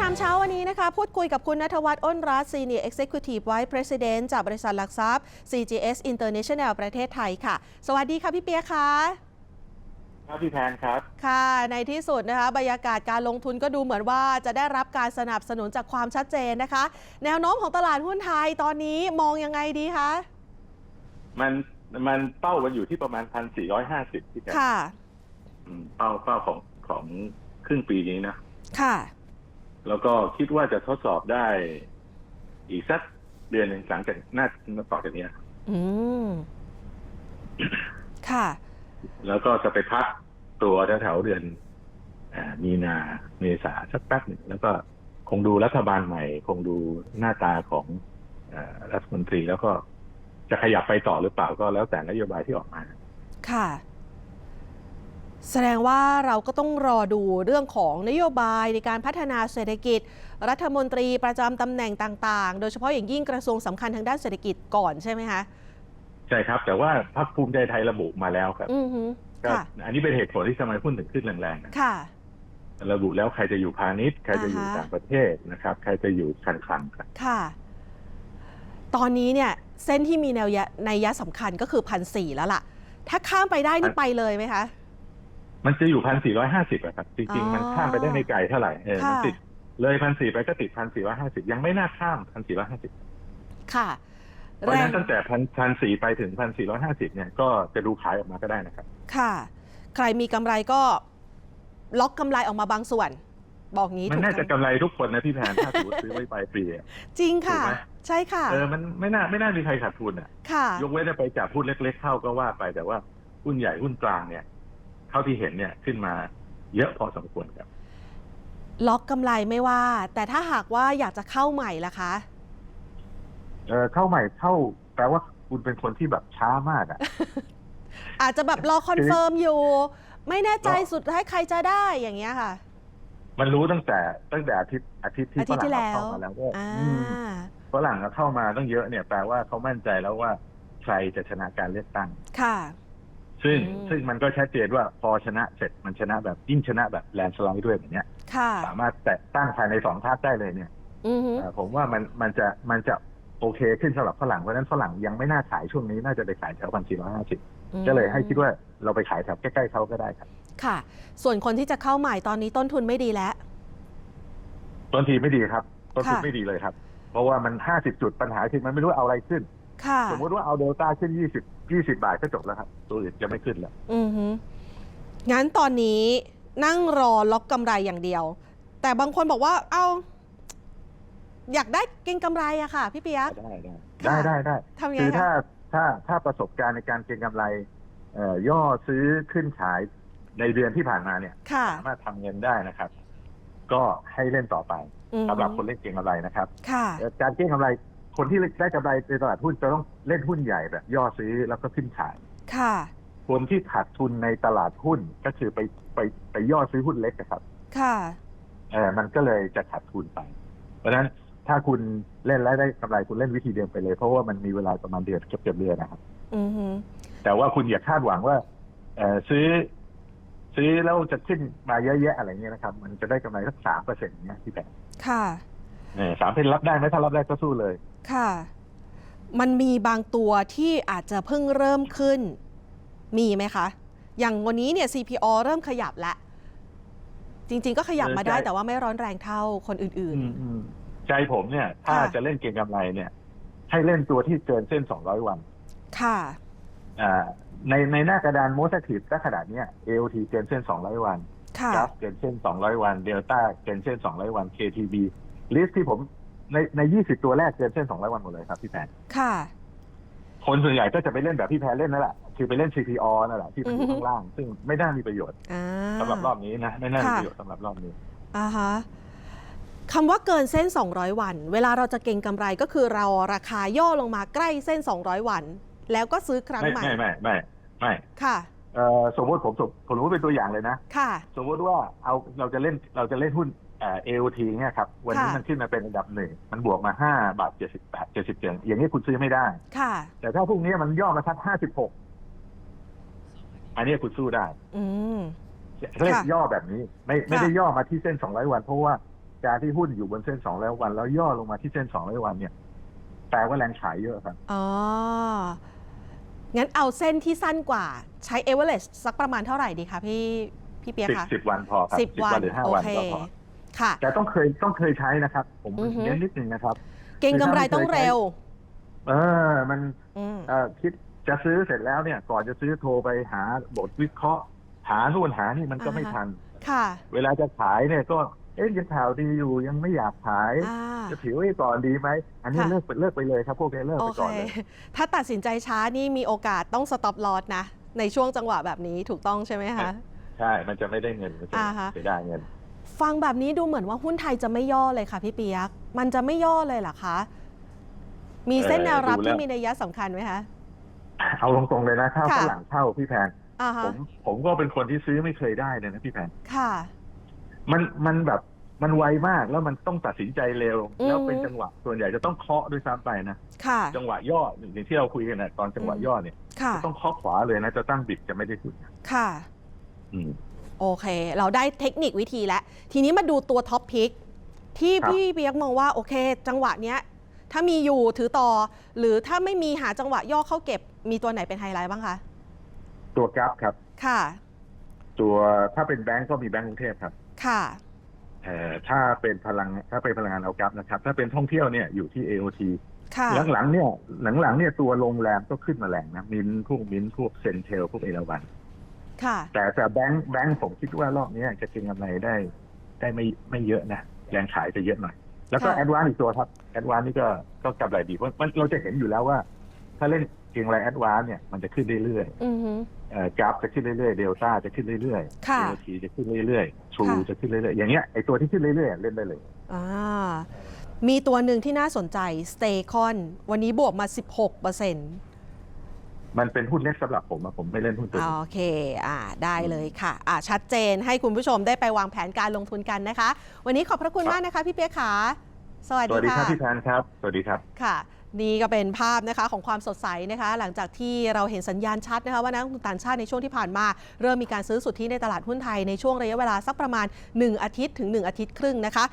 ทามเช้าวันนี้นะคะ พูดคุยกับคุณนัทวัฒน์อ้นรัตน์ Senior Executive Vice President จากบริษัทหลักทรัพย์ CGS International ประเทศไทยค่ะ สวัสดีค่ะพี่เปียกค่ะครับพี่แพนครับ ค่ะ ในที่สุดนะคะบรรยากาศการลงทุนก็ดูเหมือนว่าจะได้รับการสนับสนุนจากความชัดเจนนะคะ แนวโน้มของตลาดหุ้นไทยตอนนี้มองยังไงดีคะมันมันเป้ากันอยู่ที่ประมาณพันสี่ร้อยห้าสิบพี่แพนค่ะอืมเป้าเป้าของของครึ่งปีนี้นะค่ะ แล้วก็คิดว่าจะทดสอบได้อีกสักเดือนหนึ่งหลังจากหน้าต่อจากเนี้ยอืมค่ะ แล้วก็จะไปพักตัวแถวๆเดือนอ่ามีนาเมษาสักแป๊บหนึ่งแล้วก็คงดูรัฐบาลใหม่ คงดูหน้าตาของอ่ารัฐมนตรีแล้วก็จะขยับไปต่อหรือเปล่าก็แล้วแต่นโยบายที่ออกมา ค่ะ แสดงว่าเราก็ต้องรอดูเรื่องของนโยบายในการพัฒนาเศรษฐกิจ รัฐมนตรีประจำตำแหน่งต่างๆ โดยเฉพาะอย่างยิ่งกระทรวงสำคัญทางด้านเศรษฐกิจก่อนใช่ไหมคะใช่ครับ แต่ว่าพรรคภูมิใจไทยระบุมาแล้วครับอือฮึก็ค่ะอันนี้เป็นเหตุผลที่ทำไมหุ้นถึงขึ้นแรงๆนะค่ะ ระบุแล้วใครจะอยู่พาณิชย์ใครจะอยู่อ่าฮะต่างประเทศนะครับ ใครจะอยู่คลังคลังครับค่ะ ตอนนี้เนี่ย เส้นที่มีแนวยะในยยะสำคัญก็คือพันสี่แล้วล่ะ ถ้าข้ามไปได้นี่ไปเลยไหมคะ มันจะอยู่พันสี่ร้อยห้าสิบครับ จริงอ๋อๆมันข้ามไปได้ไม่ไกลเท่าไหร่เออมันค่ะติดเลยพันสี่ไปก็ติดพันสี่ร้อยห้าสิบยังไม่น่าข้ามพันสี่ร้อยห้าสิบค่ะเพราะฉะนั้นตั้งแต่พันพันสี่ไปถึงพันสี่ร้อยห้าสิบเนี่ยก็จะดูขายออกมาก็ได้นะครับ ค่ะ ใครมีกำไรก็ล็อกกำไรออกมาบางส่วน บอกงี้มันถูกน่าจะไหมกำไรทุกคนนะพี่แพนถ้าสมมติซื้อไว้ปลายปีอะจริงค่ะถูกไหมใช่ค่ะเออมันไม่น่าไม่น่ามีใครขาดทุนอะ ค่ะ ยกเว้นจะไปจับหุ้นเล็ก ๆ เข้าก็ว่าไปแต่ว่าหุ้นใหญ่หุ้นกลางเนี่ย เท่าที่เห็นเนี่ยขึ้นมาเยอะพอสมควรครับ ล็อกกำไรไม่ว่า แต่ถ้าหากว่าอยากจะเข้าใหม่ล่ะคะเออเข้าใหม่เข้าแปลว่าคุณเป็นคนที่แบบช้ามากอะ อาจจะแบบรอคอนเฟิร์มอยู่ ไม่แน่ใจสุดท้ายใครจะได้อย่างเงี้ยค่ะ มันรู้ตั้งแต่ตั้งแต่อาทิตย์อาทิตย์ที่อาฝทิตย์รั่ที่งแล้วเข้ามาแล้วว่าอ่าอืมฝรั่งเข้ามาตั้งเยอะเนี่ยแปลว่าเขามั่นใจแล้วว่าใครจะชนะการเลือกตั้ง ค่ะ ซึ่งอืม ซึ่งมันก็ชัดเจนว่าพอชนะเสร็จมันชนะแบบยิ่งชนะแบบแลนด์สไลด์ด้วยแบบเนี้ย ค่ะ สามารถแตะตั้งภายในสองภาคได้เลยเนี่ยอือฮึเอ่อผมว่ามันมันจะมันจะโอเคขึ้นสำหรับฝรั่งเพราะฉะนั้นฝรั่งยังไม่น่าขายช่วงนี้น่าจะไปขายแถวพันสี่ร้อยห้าสิบก็เลยให้คิดว่าเราไปขายแถวใกล้ๆเขาก็ได้ครับค่ะ ส่วนคนที่จะเข้าใหม่ตอนนี้ต้นทุนไม่ดีแล้ว ต้นทีไม่ดีครับต้นทุนค่ะ ไม่ดีเลยครับ เพราะว่ามันห้าสิบจุดปัญหาคือมันไม่รู้เอาอะไรขึ้น ค่ะสมมติว่าเอาเดลต้าขึ้นยี่สิบยี่สิบาทก็จบแล้วครับตัวอื่นจะไม่ขึ้นแล้ว อือฮึงั้นตอนนี้นั่งรอล็อกกำไรอย่างเดียว แต่บางคนบอกว่า เอาอยากได้เก็งกำไรอะค่ะ พี่เปียก ได้ได้ค่ะ ได้ได้ได้ทำไงคือคะถ้าถ้าถ้าประสบการณ์ในการเก็งกำไรเอ่อย่อซื้อขึ้นขายในเดือนที่ผ่านมาเนี่ย ค่ะ สามารถทำเงินได้นะครับ ก็ให้เล่นต่อไปอือฮึสำหรับคนเล่นเก็งกำไรนะครับค่ะการเก็งกำไร คนที่ได้กำไรในตลาดหุ้นจะต้องเล่นหุ้นใหญ่แบบย่อซื้อแล้วก็ขึ้นขาย ค่ะ คนที่ขาดทุนในตลาดหุ้นก็คือไปไปไปย่อซื้อหุ้นเล็กนะครับ ค่ะเออมันก็เลยจะขาดทุนไป เพราะฉะนั้นถ้าคุณเล่นแล้วได้กำไรคุณเล่นวิธีเดิมไปเลย เพราะว่ามันมีเวลาประมาณเดือนเกือบเกือบเดือนนะครับ อือฮึแต่ว่าคุณอย่าคาดหวังว่าเออซื้อ ซื้อแล้วจะขึ้นมาเยอะแยะอะไรเงี้ยนะครับ มันจะได้กำไรสักสามเปอร์เซ็นต์เนี้ยที่แบบค่ะสามเปอร์เซ็นต์รับได้ไหมถ้ารับได้ก็สู้เลย ค่ะ มันมีบางตัวที่อาจจะเพิ่งเริ่มขึ้น มีไหมคะ อย่างวันนี้เนี่ย CPO เริ่มขยับแล้ว จริง ๆ ก็ขยับมาได้เออใช่ แต่ว่าไม่ร้อนแรงเท่าคนอื่น อืมอืมใจผมเนี่ย ถ้าค่ะ จะเล่นเก็งกำไรเนี่ย ให้เล่นตัวที่เกินเส้นสองร้อยวันๆ ค่ะ อ่าในในหน้ากระดานโมสทีฟก็ขนาดเนี้ย AOT เกินเส้นสองร้อยวันค่ะ กราฟเกินเส้น 200 วันเดลต้าเกินเส้น 200 วัน KTB ลิสต์ที่ผม ในใน20ตัวแรกเกินเส้น200วันหมดเลยครับพี่แพนค่ะ คนส่วนใหญ่ก็จะไปเล่นแบบพี่แพนเล่นนั่นแหละคือไปเล่น CPO นั่นแหละที่มันอยู่อือฮึข้างล่าง ซึ่งไม่น่ามีประโยชน์อ่าสำหรับรอบนี้นะไม่น่ามีค่ะประโยชน์สำหรับรอบนี้อ่าฮะคำว่าเกินเส้น 200 วัน เวลาเราจะเก็งกำไรก็คือเราราคาย่อลงมาใกล้เส้น 200 วัน แล้วก็ซื้อครั้งไม่ใหม่ ไม่ไม่ไม่ไม่ค่ะเอ่อสมมติผมสมผมรู้เป็นตัวอย่างเลยนะ ค่ะ สมมติว่าเอาเราจะเล่นเราจะเล่นหุ้น เอ่อ AOT เนี่ยครับวันนี้ค่ะมันขึ้นมาเป็นอันดับหนึ่งมันบวกมา5บาท78 70เจนอย่างนี้คุณซื้อไม่ได้ ค่ะ แต่ถ้าพรุ่งนี้มันย่อมาสัก56อันนี้คุณสู้ได้ อืม เรียกค่ะย่อแบบนี้ ไม่ไม่ได้ย่อมาที่เส้น200วัน เพราะว่าการที่หุ้นอยู่บนเส้น200วัน แล้วย่อลงมาที่เส้น200วันเนี่ยแปลว่าแรงขายเยอะครับอ๋องั้นเอาเส้นที่สั้นกว่าใช้เอเวอเรสสักประมาณเท่าไหร่ดีคะพี่พี่เปียกสิบคะสิบวันพอครับสิบวันหรือห้าโอวันเคก็พอ ค่ะ แต่ต้องเคยต้องเคยใช้นะครับ ผมอือฮึ เน้นนิดนึงนะครับ เก่งกำไรต้องเร็ว เออ มันอืม เอ่อคิดจะซื้อเสร็จแล้วเนี่ย ก่อนจะซื้อโทรไปหาบทวิเคราะห์ หานู่นหานี่มันก็ไม่อ่าฮะทัน ค่ะเวลาจะขายเนี่ยก็เอ๊ะยังข่าวดีอยู่ยังไม่อยากขาย อ่า จะถือไว้ก่อนดีไหม อันนี้ค่ะ เลิกไปเลิกไปเลยครับพวกนี้เลิกโอไปเค ก่อนเลย ถ้าตัดสินใจช้านี่มีโอกาสต้องสต็อปลอสนะ ในช่วงจังหวะแบบนี้ถูกต้องใช่ไหมคะ ใช่ มันจะไม่ได้เงินมันจะอ่าฮะ เสียดายเงิน ฟังแบบนี้ดูเหมือนว่าหุ้นไทยจะไม่ย่อเลยค่ะพี่เปียก มันจะไม่ย่อเลยเหรอคะ มีเส้นแนวรับเอ่อดูแล้วที่มีนัยยะสำคัญไหมคะ เอาตรงๆเลยนะถ้าค่ะฝรั่งเข้าพี่แพนอ่าฮะผมผมก็เป็นคนที่ซื้อไม่เคยได้เลยนะพี่แพนค่ะ มันมันแบบมันไวมากแล้วมันต้องตัดสินใจเร็วอืมแล้วเป็นจังหวะส่วนใหญ่จะต้องเคาะด้วยซ้ำไปนะค่ะ จังหวะย่ออย่างที่เราคุยกันนะตอนจังหวะย่อเนี่ยค่ะจะต้องเคาะขวาเลยนะจะตั้งบิดจะไม่ได้สุดนะค่ะ อืม โอเค เราได้เทคนิควิธีแล้ว ทีนี้มาดูตัวท็อปพิกที่ครับ พี่เปียกมองว่าโอเค จังหวะเนี้ย ถ้ามีอยู่ถือต่อ หรือถ้าไม่มีหาจังหวะย่อเข้าเก็บ มีตัวไหนเป็นไฮไลท์บ้างคะ ตัวกราฟครับ ค่ะ ตัวถ้าเป็นแบงก์ก็มีแบงก์กรุงเทพครับค่ะ เอ่อถ้าเป็นพลังถ้าเป็นพลังงานเอากราฟนะครับ ถ้าเป็นท่องเที่ยวเนี่ยอยู่ที่ AOT ค่ะ หลังๆเนี่ยหลังๆเนี่ยตัวโรงแรมก็ขึ้นมาแรงนะมินพวกมินพวกเซนเทลพวกเอราวัน ค่ะแต่แต่แบงก์แบงก์ผมคิดว่ารอบนี้จะเก็งกำไรได้ ได้ไม่ไม่เยอะนะแรงขายจะเยอะหน่อย แล้วก็ค่ะแอดวานอีกตัวครับแอดวานนี่ก็ก็กำไรดีเพราะมันเราจะเห็นอยู่แล้วว่า ถ้าเล่นเก็งกำไรแอดวานเนี่ยมันจะขึ้นเรื่อยอือฮึๆเอ่อกราฟจะขึ้นเรื่อยๆเดลต้าจะขึ้นเรื่อยๆค่ะเอทีจะขึ้นเรื่อยๆทรูค่ะ จะขึ้นเรื่อยๆอย่างเงี้ยไอตัวที่ขึ้นเรื่อยๆเล่นได้เลย อ่ามีตัวหนึ่งที่น่าสนใจ s t a y c o n วันนี้บวกมา 16เปอร์เซ็นต์ มันเป็นหุ้นเล็กสำหรับผมอะผมไม่เล่นหุ้นตัวนี้ โอเคอ่าได้เลยค่ะอ่าชัดเจนให้คุณผู้ชมได้ไปวางแผนการลงทุนกันนะคะ วันนี้ขอบพระคุณครับ มากนะคะ พี่เปียกขาสวัสสดีวัสดีครัค่ะบพี่แพนครับ สวัสดีครับ ค่ะ นี่ก็เป็นภาพนะคะของความสดใสนะคะ หลังจากที่เราเห็นสัญญาณชัดนะคะ ว่านักลงทุนต่างชาติในช่วงที่ผ่านมา เริ่มมีการซื้อสุทธิในตลาดหุ้นไทยในช่วงระยะเวลาสักประมาณ 1 อาทิตย์ถึง 1 อาทิตย์ครึ่งนะคะ